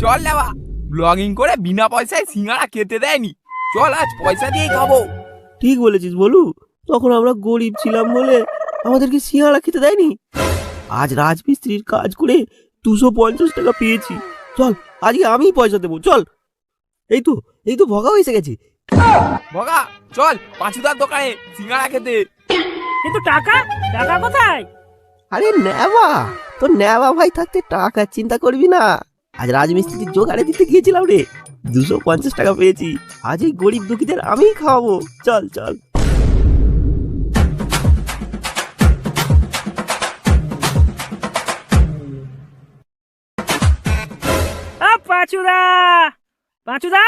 চল লেবা ব্লগিং করে বিনা পয়সায় সিঙ্গারা খেতে দেয়নি। চল আজ পয়সা দিয়েই খাব। ঠিক বলেছিস বলু। তখন আমরা গরিব ছিলাম বলে আমাদেরকে সিঙ্গাড়া খেতে দেয়নি। আজ রাজমিস্ত্রির কাজ করে দুশো পঞ্চাশ টাকা পেয়েছি। চল আজকে আমিই পয়সা দেবো চল। এই তো এই তো ভগা এসে গেছে। বগা চল পাঁচুদার দোকানে সিঙ্গারা খেতে। কিন্তু টাকা টাকা কোথায়? আরে নেবা তোর নেবা ভাই থাকতে টাকা চিন্তা করবি না। আজ রাজমিস্ত্রির জোগাড়ে দিতে গিয়েছিলাম রে। দুশো পঞ্চাশ টাকা পেয়েছি। আজ এই গরিব দুঃখীদের আমিই খাওয়াবো। চল চল। পাঁচুদা! পাঁচুদা!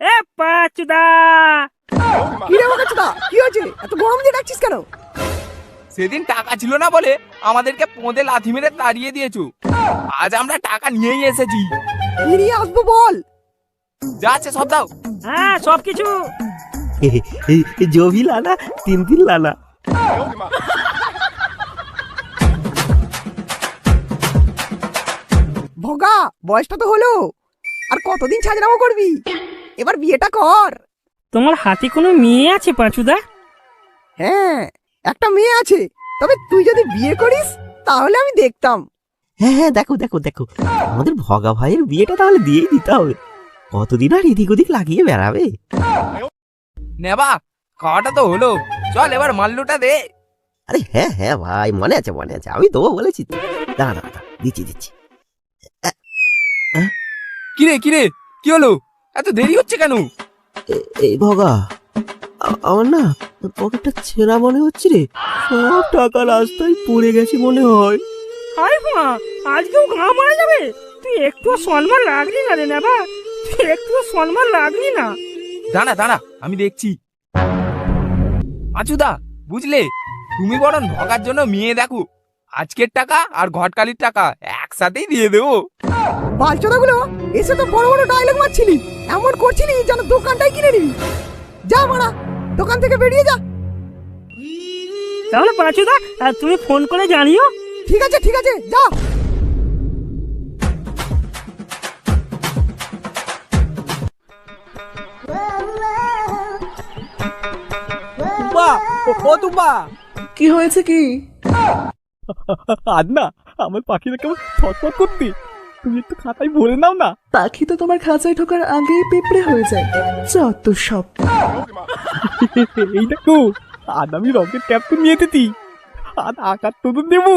এ পাঁচুদা! কি রে বাকাচুদা কি হয়েছে? এত গরম দিয়ে ডাকছিস কেন? সেদিন টাকা ছিল না বলে আমাদেরকে পোঁদে লাথি মেরে তাড়িয়ে দিয়েছ। আজ আমরা টাকা নিয়েই এসেছি। ফিরিয়ে আসব বল। যাচ্ছে সব দাও। হ্যাঁ সব কিছু জবি লালা তিন তিন লালা ভোগা বয়সটা তো হলো। আর কতদিন ছাজরামো করবি? এবার বিয়েটা কর। তোমার হাতে কোনো মেয়ে আছে পাঁচুদা? হ্যাঁ একটা মেয়ে আছে। তবে তুই যদি বিয়ে করিস তাহলে আমি দেখতাম। হ্যাঁ হ্যাঁ দেখো দেখো দেখো। আমাদের ভগা ভাইয়ের বিয়েটা তাহলে দিয়েই দিতে হবে। কতদিন আর এদিক ওদিক লাগিয়ে বেড়াবে? নেবা খাওয়াটা তো হলো। চল এবার মাল্লুটা দে। আরে হ্যাঁ হ্যাঁ ভাই মনে আছে মনে আছে। আমি দেবো বলেছি তো। দাঁড়া দাঁড়া দিচ্ছি দিচ্ছি। কিরে কিরে কি হলো? এত দেরি হচ্ছে কেন? এই ভগা আমার না পকেটটা ছেঁড়া মনে হচ্ছে রে। সব টাকা রাস্তায় পড়ে গেছে মনে হয়। হাই মা আজকেও গা মারা যাবে? তুই একটু সম্মান রাখলি না রে নেবা। তুই একটু সম্মান রাখলি না। দাঁড়া দাঁড়া আমি দেখছি। আচুদা বুঝলে? তুমি বরং ভগার জন্য মেয়ে দেখো। আজকের টাকা আর ঘটকালির টাকা একসাথেই দিয়ে দেবো। বালচোদাগুলো এসে তো বড় বড় ডায়লগ মারছিলি। এমন করছিলি যেন দোকানটাই কিনে নিবি। যা মারা। দোকান থেকে বেরিয়ে যা। তাহলে পাঁচুদা আর তুমি ফোন করে জানিও। ঠিক আছে ঠিক আছে যা। ও কি হয়েছে কি? আর না আমার পাখিটা কেমন ছটফট করতে। তুমি একটু খাতায় বলে নাও না। পাখি তো তোমার খাঁচায় ঢোকার আগেই পেপড়ে হয়ে যায়। যত সব এই দেখো আর আমি রকেট ট্যাপ তো নিয়ে যেতি আর আকার তো দেবো।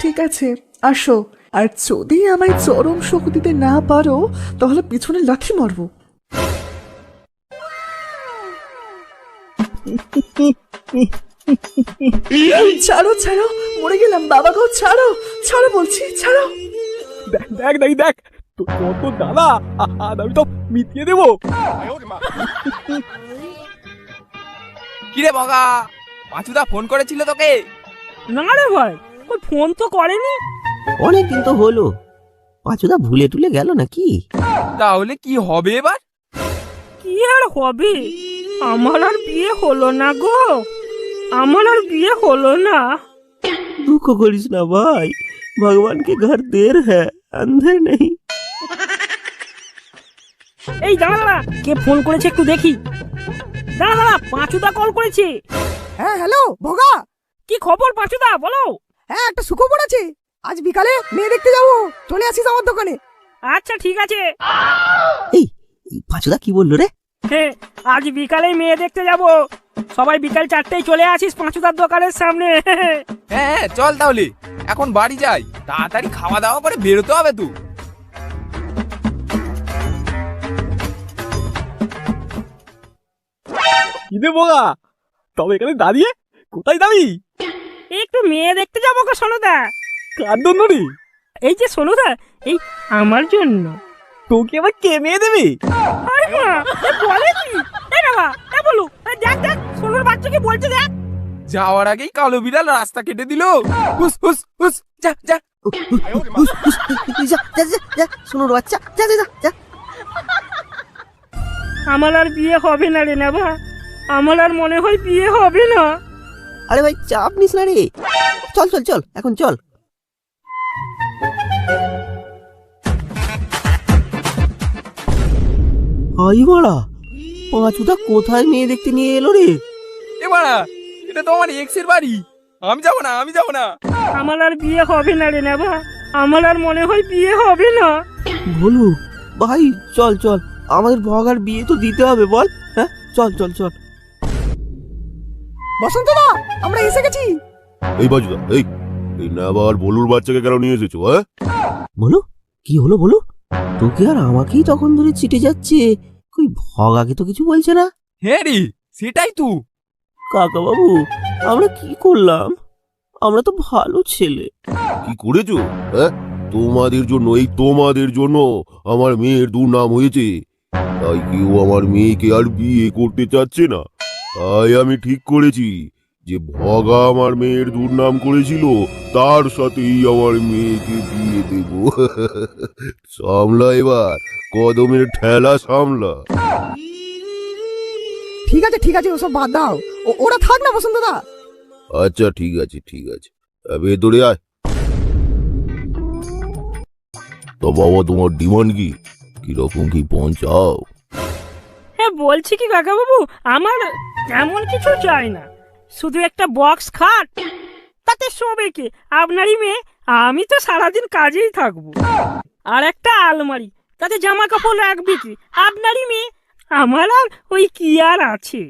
ঠিক আছে আসো। আর যদি আমায় চরম শোক দিতে না পারো তাহলে পিছনে লাঠি মারবো। ছাড়ো ছাড়ো মরে গেলাম। বাবা গো ছাড়ো ছাড়ো বলছি ছাড়ো। দেখ দেখ দেখ। কত দাদা আমি তো মিটিয়ে দেবো। কিরে বগা পাঁচুদা ফোন করেছিল তোকে? না রে ভাই ও ফোন তো করেনি। অনেক দিন তো হলো। পাঁচুদা ভুলে টুলে গেল নাকি? তাহলে কি হবে এবার? কি আর হবে? আমার আর বিয়ে হলো না গো। আমার আর বিয়ে হলো না। দুঃখ করিস না ভাই ভগবানকে ঘর দের হ্যাঁ আন্ধার নেই। এই দাঁড়া দাঁড়া কে ফোন করেছে একটু দেখি। দাঁড়া দাঁড়া পাঁচুদা কল করেছে। হ্যাঁ হ্যালো ভোগা। কি খবর পাঁচুদা বলো। হ্যাঁ একটা সুখবর আছে। আজ বিকালে মেয়ে দেখতে যাব। চলে আসিস আমার দোকানে। আচ্ছা ঠিক আছে। এই পাঁচুদা কি বলল রে? আজ বিকালে মেয়ে দেখতে যাব। সবাই বিকাল চারটেই চলে আসিস পাঁচুদার দোকানের সামনে। হ্যাঁ হ্যাঁ চল তাহলে। এখন বাড়ি যাই। তাড়াতাড়ি খাওয়া দাওয়া করে বেরোতে হবে তো। কি দেবো গা তবে এখানে দাঁড়িয়ে কোথায় দাঁড়ি? একটু মেয়ে দেখতে যাব গো সোনুদা। কার জন্য রে এই যে সোনুদা এই আমার জন্য। তোকে আবার কে মেয়ে দেবে? আরে মা এ বলে কি? এই বাবা এ বলু দেখ দেখ সোনুর বাচ্চাকে বলছে দেখ। যাওয়ার আগেই কালো বিড়াল রাস্তা কেটে দিল। হুস হুস হুস যা যা। বাচ্চা যা যা যা যা। আমার আর বিয়ে হবে না রে নেবা আমার আর মনে হয় বিয়ে হবে না। আরে ভাই চাপ নিস না রে। চল চল চল এখন চল। আই মারা পাঁচুদা কোথায় মেয়ে দেখতে নিয়ে এলো রে? এ বাড়া এটা তো আমার এক্সের বাড়ি। আমি যাব না আমি যাব না। আমার আর বিয়ে হবে না রে নেবা। আমার আর মনে হয় বিয়ে হবে না। বলু ভাই চল চল। আমাদের ভগার বিয়ে তো দিতে হবে বল। হ্যাঁ চল চল চল। বসন্ত দা আমরা এসে গেছি। এই বাজুদা এই এই নাবার বলুর বাচ্চাকে কেন নিয়ে এসেছ হ্যাঁ? বলো কি হলো বলো? তোকে আর আমাকেই তখন ধরে চিটে যাচ্ছে। কই ভগাকে তো কিছু বলছে না। হ্যাঁ রে সেটাই তো। কাকা বাবু আমরা কি করলাম? আমরা তো ভালো ছেলে। কি করেছ? হ্যাঁ? তোমাদের জন্য এই তোমাদের জন্য আমার মেয়ের দুর্নাম হয়েছে। তাই কেউ আমার মেয়েকে আর বিয়ে করতে চাচ্ছে না। তাই আমি ঠিক করেছি। যে ভগা আমার মেয়ের দুর্নাম করেছিল তার সাথেই আমার মেয়েকে বিয়ে দেব। সামলা এবার কদমের ঠেলা সামলা। ঠিক আছে ঠিক আছে ওসব বাদ দাও। ও- ওরা থাক না বসন্ত দা। আচ্ছা ঠিক আছে ঠিক আছে। ভেতরে আয়। তো বাবা তোমার ডিমান্ড কি? কীরকম কি পৌঁছাও হ্যাঁ বলছি কি কাকা বাবু আমার এমন কিছু চাই না। শুধু একটা বক্স খাট তাতে শোবে কে আপনারই মেয়ে আমি তো সারাদিন কাজেই থাকব আর একটা আলমারি তাতে জামা কাপড় রাখবে কি আপনারই মেয়ে আমার আর ওই কি আর আছে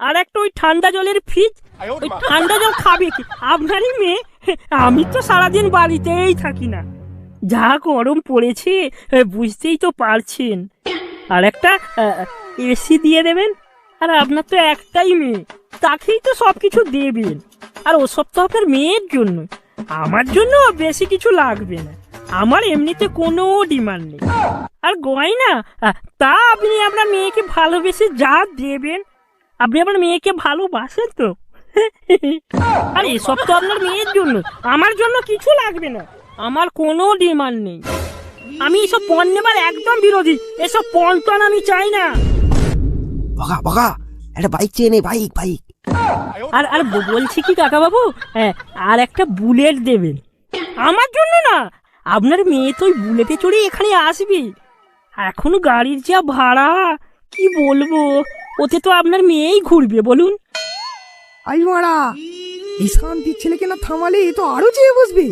আর একটা ওই ঠান্ডা জলের ফ্রিজ ওই ঠান্ডা জল খাবে কি আপনারই মেয়ে আমি তো সারাদিন বাড়িতেই থাকি না যা গরম পড়েছে বুঝতেই তো পারছেন আর একটা এসি দিয়ে দেবেন আর আপনার তো একটাই মেয়ে তাকেই তো সব কিছু দেবেন। আর ওসব তো আপনার মেয়ের জন্য। আমার জন্য বেশি কিছু লাগবে না। আমার এমনিতে কোনো ডিমান্ড নেই। আর গয়না তা আপনি আপনার মেয়েকে ভালোবেসে যা দেবেন। আপনি আপনার মেয়েকে ভালোবাসেন তো। আর এসব তো আপনার মেয়ের জন্য। আমার জন্য কিছু লাগবে না। আমার কোনো ডিমান্ড নেই। আমি এসব পণ নেবার একদম বিরোধী। এসব পণ আমি চাই না। ভগা ভগা একটা বাইক চেয়ে নে বাইক বাইক আর আর বলছি কি কাকা বাবু হ্যাঁ আর একটা বুলেট দেবেন। আমার জন্য না! আপনার মেয়ে তো ওই বুলেটে চড়ে এখানে আসবে এখন গাড়ির যা ভাড়া কি বলব? ওতে তো আপনার মেয়েই ঘুরবে বলুন। আই মারা! এই শান্তির ছেলেকে না থামালে এ তো আরও চেয়ে বসবে।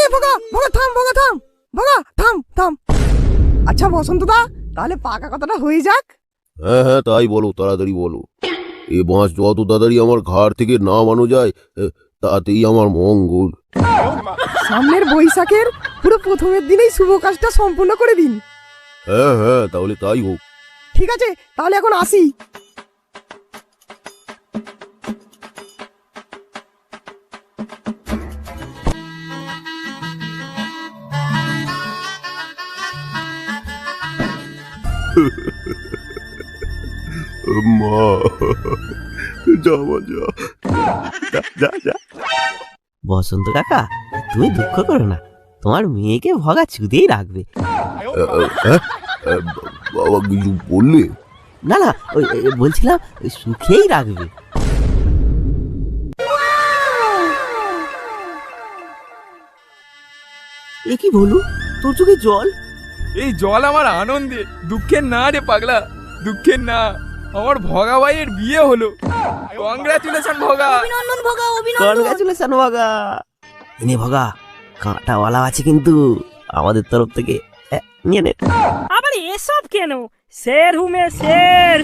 এ ভগা ভগা থাম ভগা থাম ভগা থাম থাম। আচ্ছা বসন্ত দা তাহলে পাকা কথাটা হয়ে যাক। হ্যাঁ হ্যাঁ তাই বলো তাড়াতাড়ি বলো। এ বাঁশ যত তাড়াতাড়ি আমার ঘাড় থেকে নামানো যায় তাতেই আমার মঙ্গল। সামনের বৈশাখের পুরো প্রথমের দিনেই শুভ কাজটা সম্পূর্ণ করে দিন। হ্যাঁ হ্যাঁ তাহলে তাই হোক। ঠিক আছে তাহলে এখন আসি। মা। যা মা যা যা, যা যা। বসন্ত কাকা তুমি দুঃখ করো না। তোমার মেয়েকে ভগা চুদেই রাখবে। বাবা কিছু বললে? না না ওই বলছিলাম সুখেই রাখবে। এ কি বলু তোর চোখে জল? এই জল আমার আনন্দে। দুঃখের না রে পাগলা দুঃখের না। আমার ভগা ভাইয়ের বিয়ে হলো। কংগ্রাচুলেশন ভগা। অভিনন্দন ভগা কনগ্রাচুলেশন ভগা। এনে ভগা কাঁটাওয়ালা আছে কিন্তু। আমাদের তরফ থেকে এ, নিয়ে নে। আবার এসব কেন? শের হুমে শের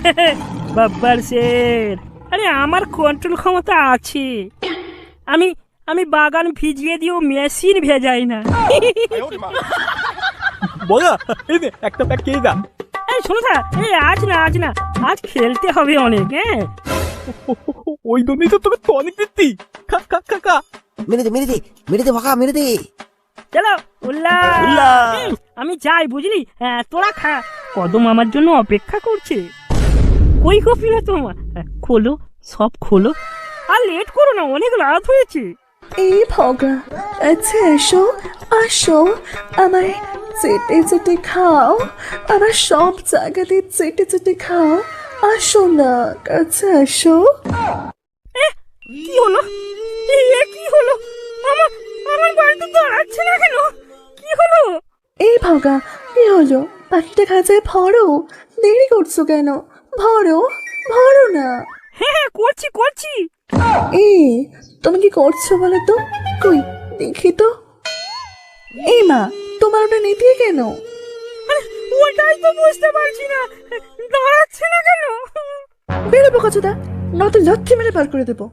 বাব্বার শের। আরে আমার কন্ট্রোল ক্ষমতা আছে। আমি আমি বাগান ভিজিয়ে দিয়েও মেশিন ভেজাই না। বগা এই নে একটা প্যাক খেয়ে যা। এই শোনো না এই আজ না আজ না আজ খেলতে হবে অনেক হ্যাঁ? ওই জন্যই তো তোকে টনিক দিচ্ছি। খা খা খা খা। মেরে দে মেরে দে মেরে দে ভগা মেরে দে। চলো উল্লাস উল্লাস। আমি যাই বুঝলি? হ্যাঁ তোরা খা। কদম আমার জন্য অপেক্ষা করছে। কই কপি না তোমার হ্যাঁ, খোলো সব খোলো। আর লেট করো না অনেক রাত হয়েছে। এই ভগা আচ্ছা এসো আসো আমায় চেটে চেটে খাও আমার সব জায়গাতে চেটে চেটে খাও আসো না কাছে আসো কি হলো? এই কি হলো? আমার আমার বাড়িতে দাঁড়াচ্ছে না কেন? ভগা কি হলো? পাখিটা খাঁচায় ভরো? দেরি করছ কেন? ভরো ভরো না। হ্যাঁ হ্যাঁ করছি করছি। এ তুমি কি করছ বলো তো? কই দেখি তো। এই মা তোমার ওটা নিতে কেন? ওটাই তো বুঝতে পারছি না। দাঁড়াচ্ছে না কেন? বেরোবো কচুদা নয়তো লাথি মেরে পার করে দেবো।